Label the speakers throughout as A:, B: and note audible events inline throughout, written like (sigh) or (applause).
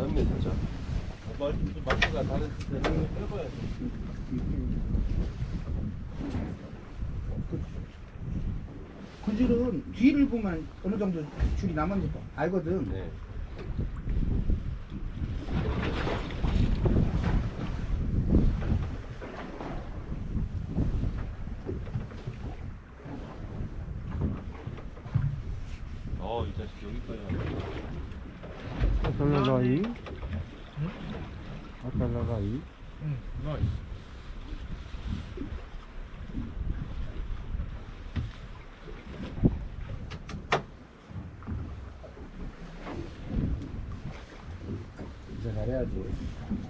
A: 짠게 진짜. 마크가 다른 데는 해봐야 돼.
B: 근질은 뒤를 보면 어느 정도 줄이 남았는지 알거든.
A: 네.
C: Jacaré a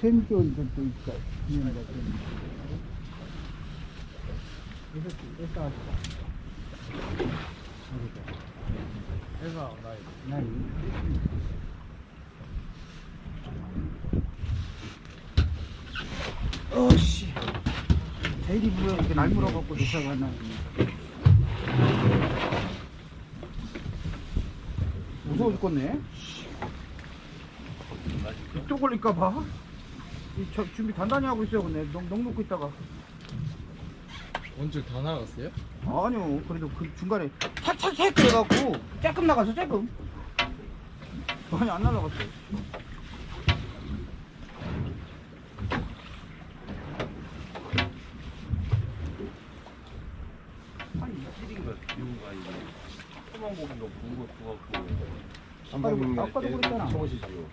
C: 선교원들도 있다.
D: 해가 나이.
C: 나이.
B: 어씨. 대리 부여 이렇게 날 물어갖고
C: 조사가 나.
B: 무서워 죽겠네. 이쪽 걸릴까봐. 이 저 준비 단단히 하고 있어요, 근데 넉, 넉 놓고 있다가.
D: 원줄 다 나갔어요?
B: 아니요, 그래도 그 중간에 탁탁탁 그래갖고 조금 나가서 조금. 많이 안 날라갔어요.
A: 한 이틀인가 비우가 이거. 소만 고기가 부은 거.
B: 아까도- 아까도 그랬잖아.
A: 쳐보시지요.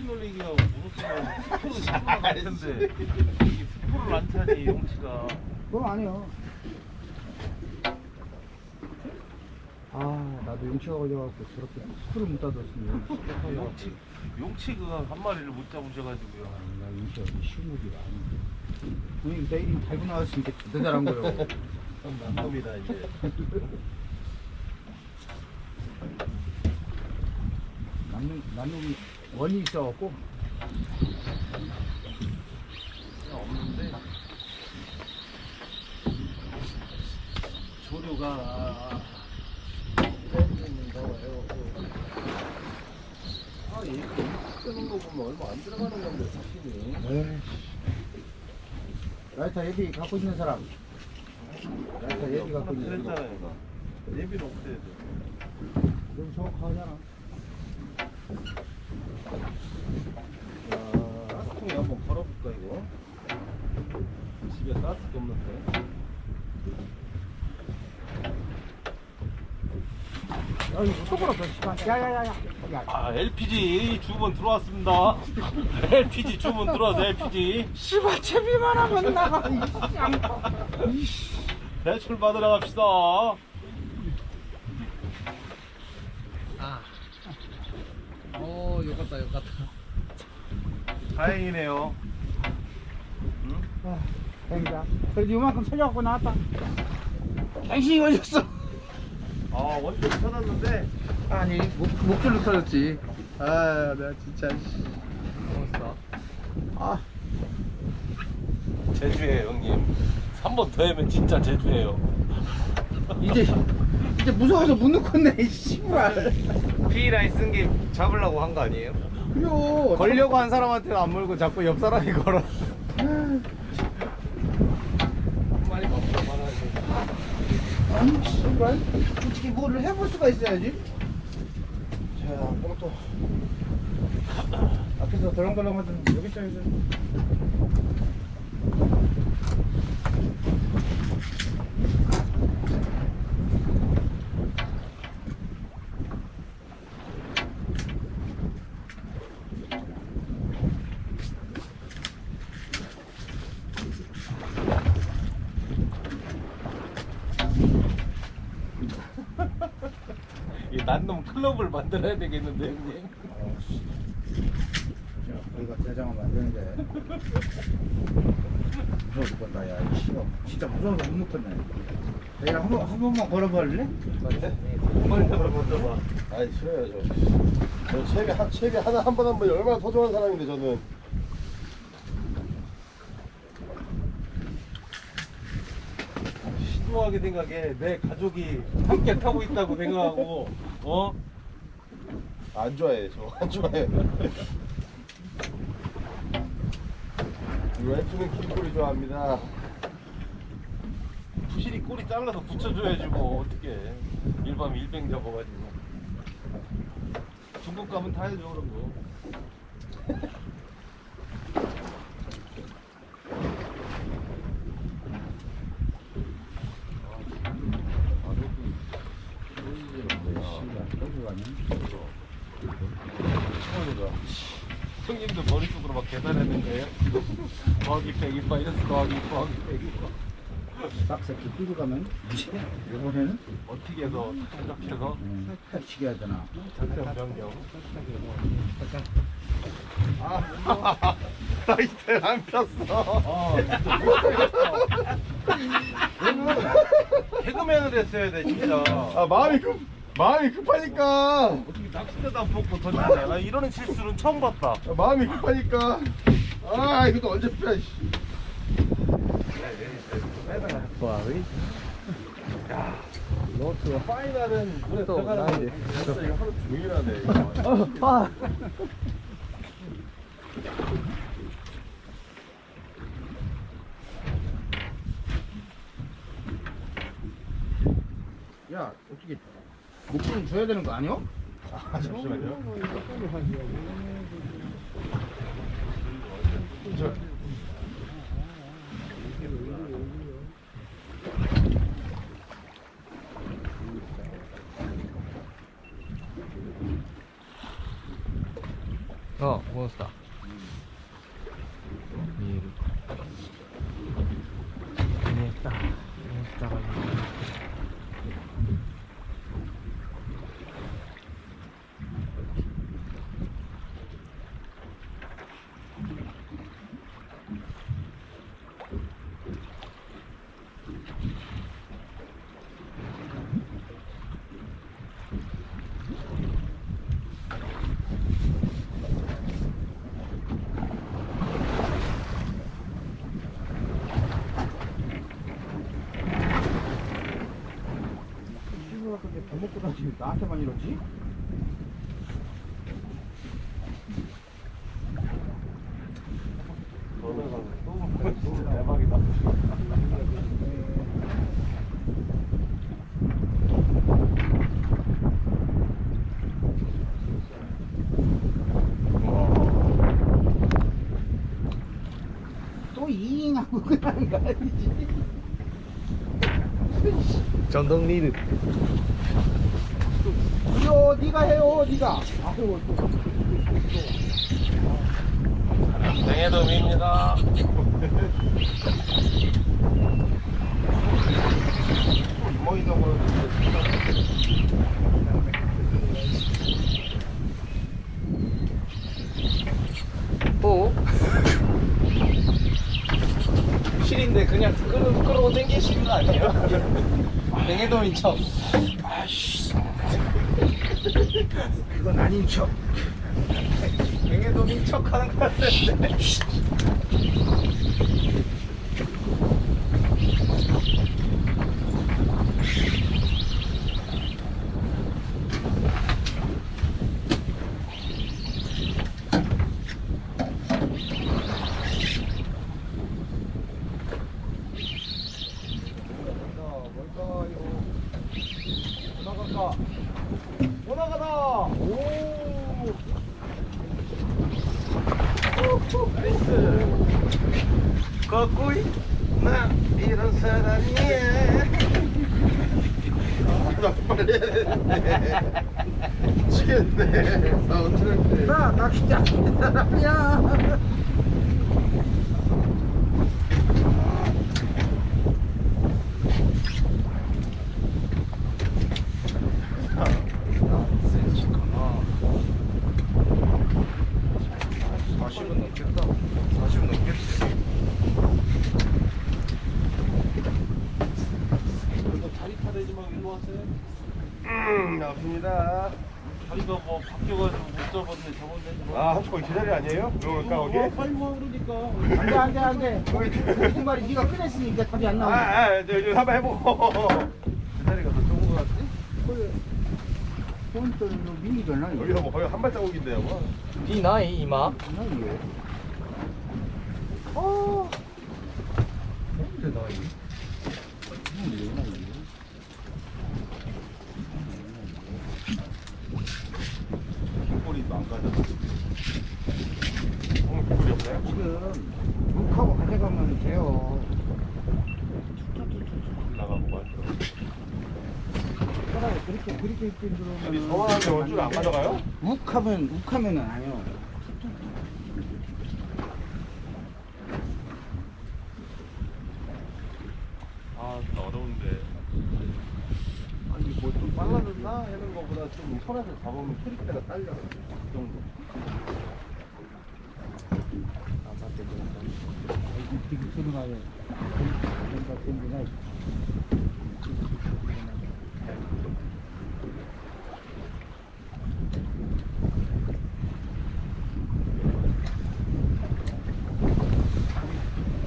A: 용치 놀리기하고 무릎이랑 스포를 스포를 같은데 이게 스포를 안 차니 용치가.
B: 그건 아니요. 아, 나도 용치가 걸려갖고 저렇게 풀을 못 닫았으면.
A: 용치 용치 그거 한 마리를 못 잡으셔가지고요.
C: 나 인기가 쉬운 일이 아닌데
B: 형님, 내일이 달고 나왔으니까 대단한 거예요.
A: 겁니다 이제.
B: 남는, 남는 원이 있어갖고.
A: 없는데 조류가 땡기는 거예요. 아 이거 쓰는 거 보면 얼마 안 들어가는 건데 사실이.
C: 라이터 예비 갖고 있는 사람 라이터 예비 갖고 있는 사람.
A: 예비는 없대요.
C: 그럼 정확하잖아
A: 자, 가스통에 한번 걸어볼까 이거? 집에 가스도 없는데.
B: 야, 이거 속으로 더 시간. 야, 야, 야, 야. 야,
A: 아 LPG 주문 들어왔습니다. (laughs) LPG 주문 들어와서 LPG
B: 씨발, 채비만 하면 나가. 이 양파. (laughs)
A: 대출 받으러 갑시다.
D: 아. 같다, 요 같다.
A: 다행이네요. 응?
B: 아, 다행이다. 그래도 이만큼 쳐져갖고 나왔다. 갱신이 걸렸어.
A: 아 원래 찾았는데
D: 아니, 목, 목줄로 터졌지. 아, 내가 진짜. 고맙다.
B: 아,
A: 제주예요 형님. 3번 더 하면 진짜 제주예요.
B: 이제, 이제 무서워서 못 넣겠네, 씨발.
E: P라인 쓴 게 잡으려고 한 거 아니에요?
B: 그래요.
E: 걸려고 한 사람한테는 안 물고 자꾸 옆 사람이 걸어.
B: 아니, 씨발. 어떻게 뭐를 해볼 수가 있어야지. 자, 그럼 또. 앞에서 덜렁덜렁 하던 여기 있어 여기 있어
A: 이 클럽을 만들어야 되겠는데 형님.
B: 우리가 대장을 만드는데 무서워 죽겠다 야 이거 진짜 무서워서 못 놓겠네 내가 한, 번, 한 번만 걸어볼래?
A: 한번 걸어보자.
C: 아니 싫어요 저. 저 책에 한 책에 하나 한 번 한 번 얼마나 소중한 사람인데 저는.
A: 신중하게 생각해. 내 가족이 함께 타고 있다고 생각하고, 어?
C: 안 좋아해 저안 좋아해. 우리 와이프는 길거리 좋아합니다.
A: 부실이 꼬리 잘라서 붙여줘야지 뭐 어떻게 일밤 일병 잡아가지고 중국 가면 타야죠 그런 거 102 마이너스 더하기 더하기 102
B: 박스 이렇게 끼고 가면 요번에는
A: 어떻게 해서 작작해서?
B: 음, 딱치게 하잖아
A: 작작 변경
C: 아 라이트 안 폈어
A: 개그맨을 했어야 돼 진짜.
C: 아 마음이 급 마음이 급하니까.
A: 어떻게 낚싯대도 안 뽑고 던지냐 나 아, 이러는 실수는 처음 봤다.
C: 아, 마음이 급하니까. 아 이것도 언제 펴? 씨.
A: 너 파이널은 물에
D: 또
A: 들어가는 거
D: 나이지.
C: 진짜 이거 하루 종일 하네. 이거.
D: 아.
B: 야 어떻게 목숨 줘야 되는 거 아니야?
C: 아 잠시만요.
B: 먹고 다니지 나한테만 이러지?
A: 대박이다
B: 또 이잉하고 그냥 가야지
D: 전동 리드.
B: 이거 네가 해요 네가 아이고 또
A: 생해돔입니다
C: 이모이동으로
D: 오. (laughs)
A: 실인데 그냥 끌어, 끌어 당기시는 거 아니에요? (laughs) 뱅에돔인 척.
B: 그건 아닌 척.
A: 뱅에돔인 척 하는 거 같은데 오나가다 오
C: 거꾸이 나 이런 사람이야 나 빨리 해야 되는데 미치겠네 나 어떡할게
B: 나 낚시자 사람이야
A: 다리 타대지 막 일로 왔어요.
C: 음 나왔습니다
A: 다리가 뭐 바뀌어가지고 못 잡았네 저번에. 뭐.
C: 아 아니에요? 그러니까 거기?
A: 뭐 빨리 뭐 그러니까.
B: 안돼 안돼 안돼 그 중간에 네가 꺼냈으니까 답이 안
C: 아,
B: 나와
C: 아, 저, 저 한번 해보고
A: 제 자리가 더 좋은 것 같지?
B: 본또는 미니잖아
C: 여기서 뭐 거의 한 발자국인데요 뭐.
D: 비 나이 이마.
C: 흰꼬리 망가져 오늘 흰꼬리 없나요?
B: 지금 묵하고 가져가면 돼요.
C: 나가고 말죠
B: 차라리 그렇게 그렇게
C: 여기
B: 들어오면
C: 서원한테 원줄 안 가져가요?
B: 욱하면 욱하면은 아니요.
C: 아 어려운데. 아니 뭐 좀 빨라졌나? 하는 거보다 좀 손에서 잡으면 프리때가 딸려 그 정도
B: 되게 소중하게 뭔가 땡기나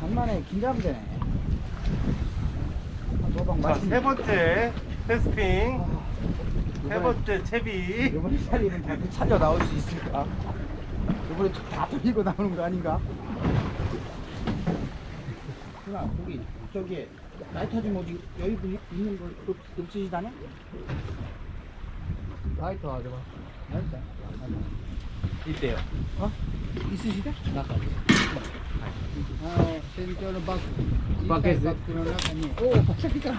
B: 간만에 긴장되네 너방
C: 자세 번째 테스팅 세 번째 채비
B: 이번에 살리는 다 찾아 나올 수 있을까? 이번에 다 돌리고 나오는 거 아닌가? 누나 거기 저기 라이터 좀 어디 여기 분- 있는 거 없, 없으시다네?
D: 라이터 하지 마.
B: 라이터
D: 이때요.
B: 어? 있으시대?
D: 나까지.
B: 아, 센터는 박
D: 밖에서?
B: 밖으로 나가니. 오, 박사니까.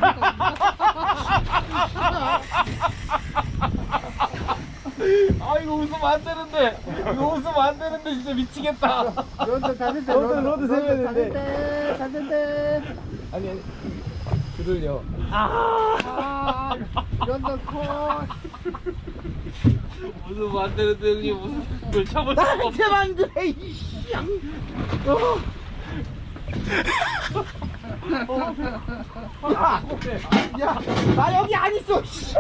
A: 아 이거 웃으면 안 되는데. 이거 웃으면 안 되는데 진짜 미치겠다.
B: 로드 때,
D: 로드, 로드
B: 닫을
D: 되는데.
B: 때.
D: 아니 아니. 그들요.
B: 아, 로드 콜.
A: 웃으면 안 되는데 형님 무슨 걸 참을 수가 없어.
B: 나한테 만드네, 이씨. 어. 야, 야, 나 여기 안 있어. 씨.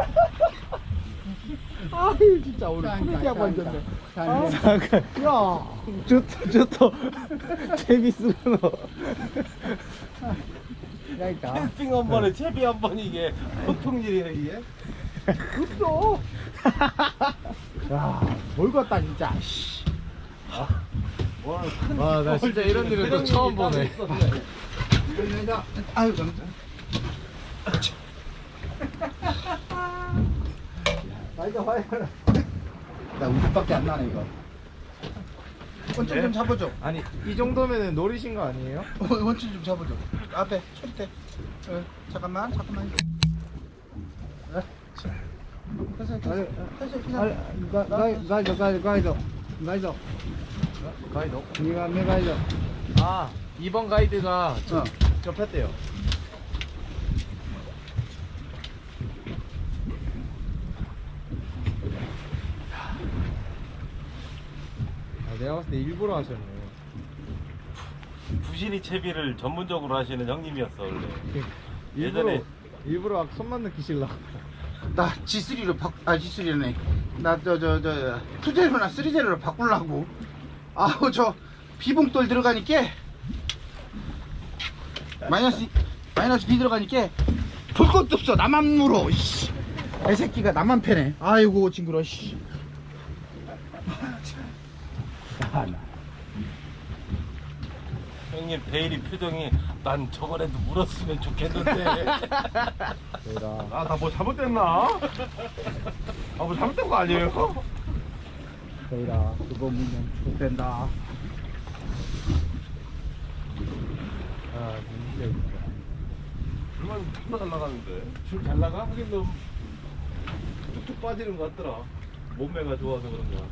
B: 아유, 진짜 오늘 풀리자고 앉았네. 아,
D: 잠깐.
B: 야,
D: 좋다 좋다. 재밌으노.
B: 그러니까.
A: 테스팅 한 번에 채비 한 번 이게 보통 일이야 이게.
B: 없어. 야, 뭘 갖다 진짜. 씨.
D: 와 나 진짜 이런 일은 또 처음 보네.
B: 아유, 감사. 나이가 화야. 나 우습밖에 안 나네 이거. 원천 좀 잡아줘.
D: 아니 이 정도면은 노리신 거 아니에요?
B: 원- 원천 좀 잡아줘. 앞에 초대. 어, 잠깐만, 잠깐만. 어, 됐어, 됐어. 됐어, 그냥. 가이드. 가이드. 네가 내 가이드.
D: 아 2번 가이드가 저,
B: 어.
D: 접혔대요. 아, 내가 봤을 때 일부러 하셨네.
A: 부실이 채비를 전문적으로 하시는 형님이었어 원래.
D: 일부러
A: 예전에-
D: 일부러 막 손만 느끼실라.
B: 나 G3로 바, 아 G3네. 나 저 저 저 투제로나 쓰리제로로 바꾸려고. 아우 저 비봉돌 들어가니까 마이너스 마이너스 B 들어가니까 볼 것도 없어. 나만 물어. 씨. 이 새끼가 나만 패네. 아이고 징그러. 씨. 아, 나.
A: 형님 대일이 표정이 난 저번에도 물었으면 좋겠는데. (laughs)
C: 아나 뭐 잘못됐나? 아 뭐 잘못된 거 아니에요?
B: 저희라 그거 문면 좋된다.
D: 아 진짜.
A: 얼마나 존나 잘 나가는데. 줄 잘 나가? 하긴 너 뚝뚝 빠지는 것 같더라. 몸매가 좋아서 그런가.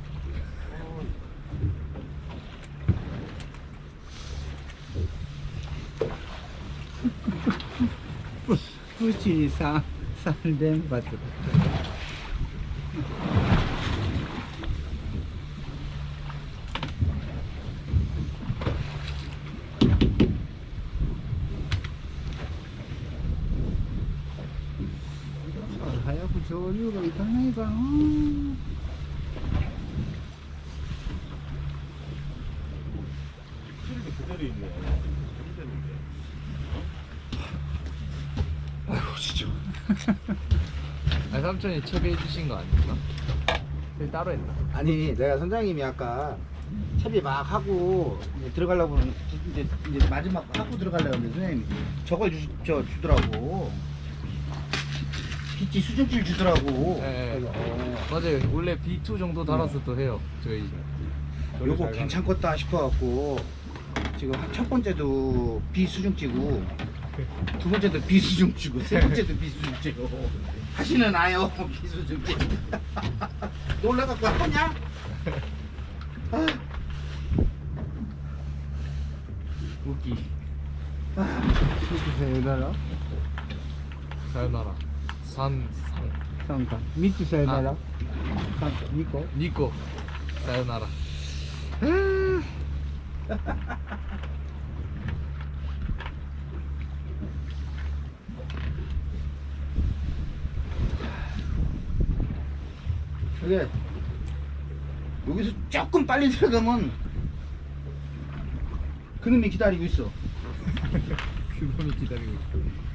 A: 어,
B: 후치 산 산된 바트. 하 좋은 이유가 있다니까.
A: 실이 그대로 있네. 힘드는데. (laughs)
D: 아 삼촌이 첩해 주신 거 아닌가? 저희 따로 했나?
B: 아니 내가 선장님이 아까 채비 막 하고 이제 들어가려고 이제, 이제 마지막 하고 들어가려고 했는데 선생님이 저걸 주, 저 주더라고 빛이 수증질 주더라고
D: 네.
B: 어,
D: 맞아요. 원래 B2 정도 달아서 또 해요. 저희.
B: 요거 괜찮겠다 싶어갖고 지금 한첫 번째도 비수증지고 두 번째도 비수증지고 세 번째도 비수증지고 다시는 아요 (laughs) 비수증지 (laughs) 놀라갖고 하냐? 아,
D: 웃기.
B: 사요나라
D: 사요나라. 산, 산.
B: 상가 미츠 사요나라 상 니코
D: 니코. 사요나라.
B: 이게 여기서 조금 빨리 들어가면 그놈이 기다리고 있어 (laughs)
D: 그놈이 기다리고 있어.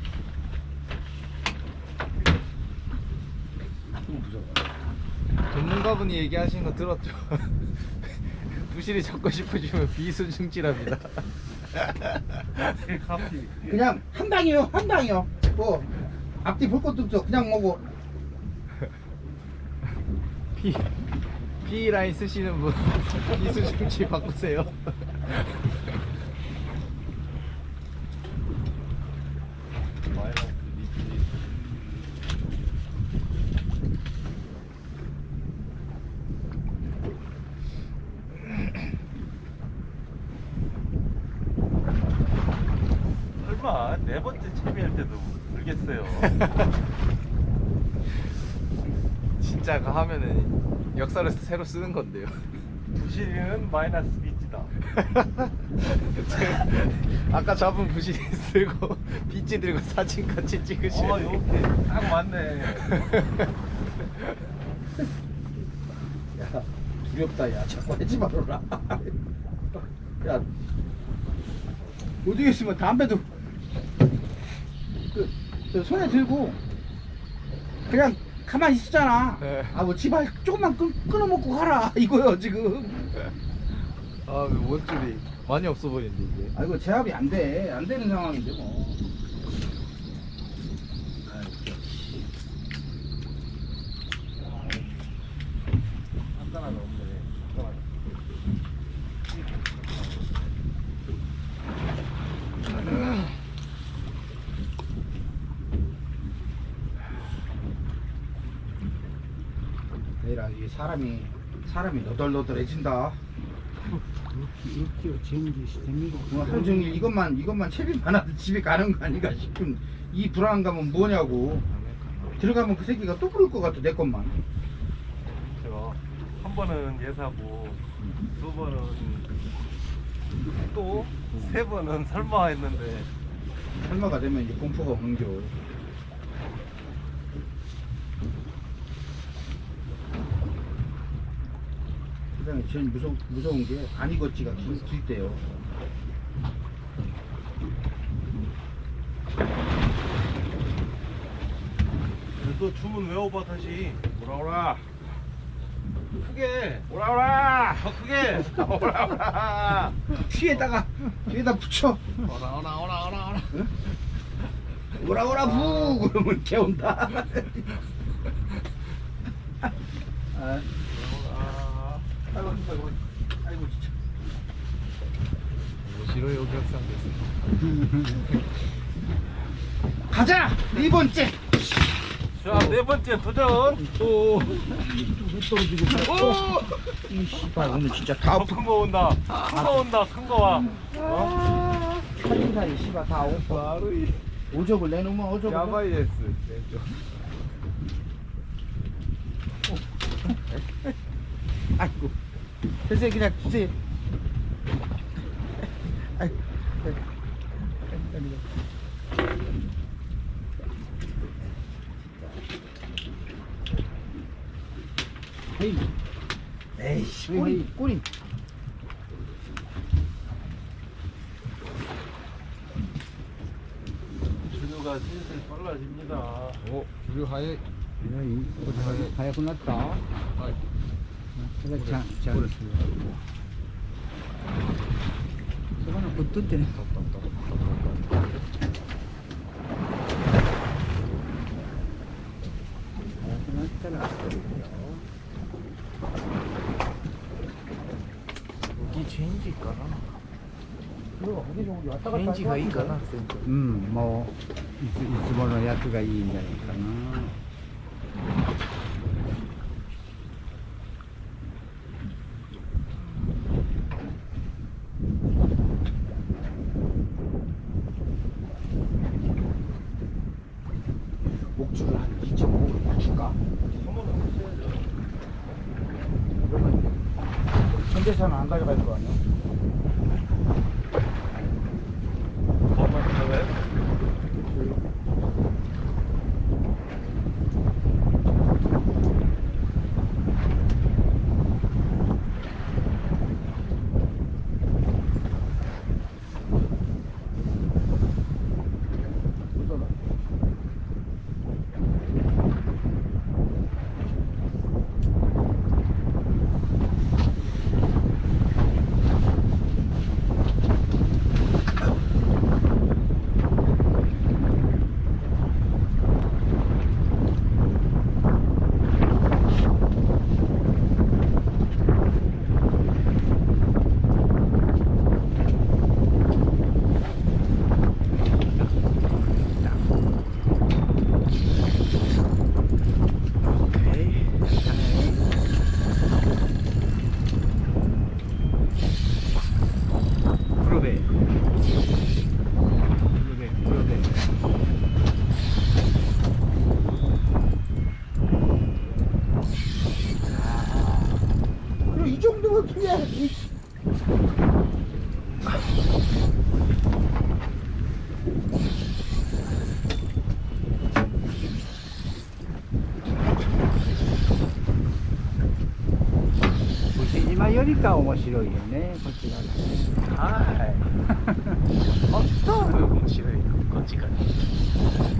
D: 전문가분이 얘기하신 거 들었죠? (laughs) 부실이 잡고 싶으시면 비수증질합니다.
A: 카피. (laughs)
B: 그냥 한 방이요 한 방이요 뭐 앞뒤 볼 것도 없어 그냥 먹어
D: P P 라인 쓰시는 분 (laughs) 비수증질 바꾸세요.
A: 마이너스 리치. 설마 네 번째 채비할 때도 모르겠어요. (laughs)
D: 진짜 그 하면은 역사를 새로 쓰는 건데요.
A: 부실이는 마이너스 비치다. (laughs)
D: 아까 잡은 부실이 들고 비치 들고 사진 같이 찍으시면
A: 어, 이렇게 딱 맞네.
B: 야 두렵다 야 자꾸 하지 말아라 야 어디 있으면 담배도 그, 저 손에 들고 그냥 가만히 있었잖아
D: 네.
B: 아뭐 집안 조금만 끊, 끊어먹고 가라 (laughs) 이거요 지금
D: 아 원줄이 많이 없어 보이는데 이제.
B: 아 이거 제압이 안 돼. 안 되는 상황인데 뭐.
A: 간단하게 없네. 간단하게.
B: 내라 이 사람이 사람이 너덜너덜해진다. 뭐 하루 종일 이것만 이것만 채비만 하도 집에 가는 거 아닌가 싶은 이 불안감은 뭐냐고. 들어가면 그 새끼가 또 부를 것 같아 내 것만.
A: 제가 한 번은 예사고 두 번은 또 세 번은 설마 했는데
B: 설마가 되면 이제 공포가 오는겨. 세상에 제일 무서, 무서운 게안 익었지가 길, 길 때요.
A: 또 주문 외워봐 다시 오라 오라 크게 오라 오라 더 크게 (laughs) 오라 오라
B: 뒤에다가 뒤에다 붙여.
D: 오라 오라 오라 오라 오라.
B: 오라 오라 부 그러면 개온다. (laughs) 아, 아이고 아이고 아이고 진짜.
D: 싫어요 격상 됐어.
B: 가자! 네 번째!
A: 자네 번째 도전.
B: 이 씨발 오늘 진짜 다 엎어
A: 더큰거 온다. 큰 거 온다. 큰 거 와.
B: 살인살이 씨발
C: 다이
B: 오적을 내놓으면 오적을
C: 야바이에스.
B: 아이고. 됐어요 그냥 주세요 아이고. 에이 에이씨 꼬리 꼬리.
A: 준우가 슬슬 빨라집니다.
D: 어, 우리 하얘.
B: 하얗고 났다 그래 자, 자. 저거는 붙을 때네 하얗고 났더라
A: 여기 체인지 있거나.
B: 체인지가 있거나 음, 뭐いついつものやつがいいんじゃないかな が面白いよねこちらが
A: はい。本当に面白いこっちから。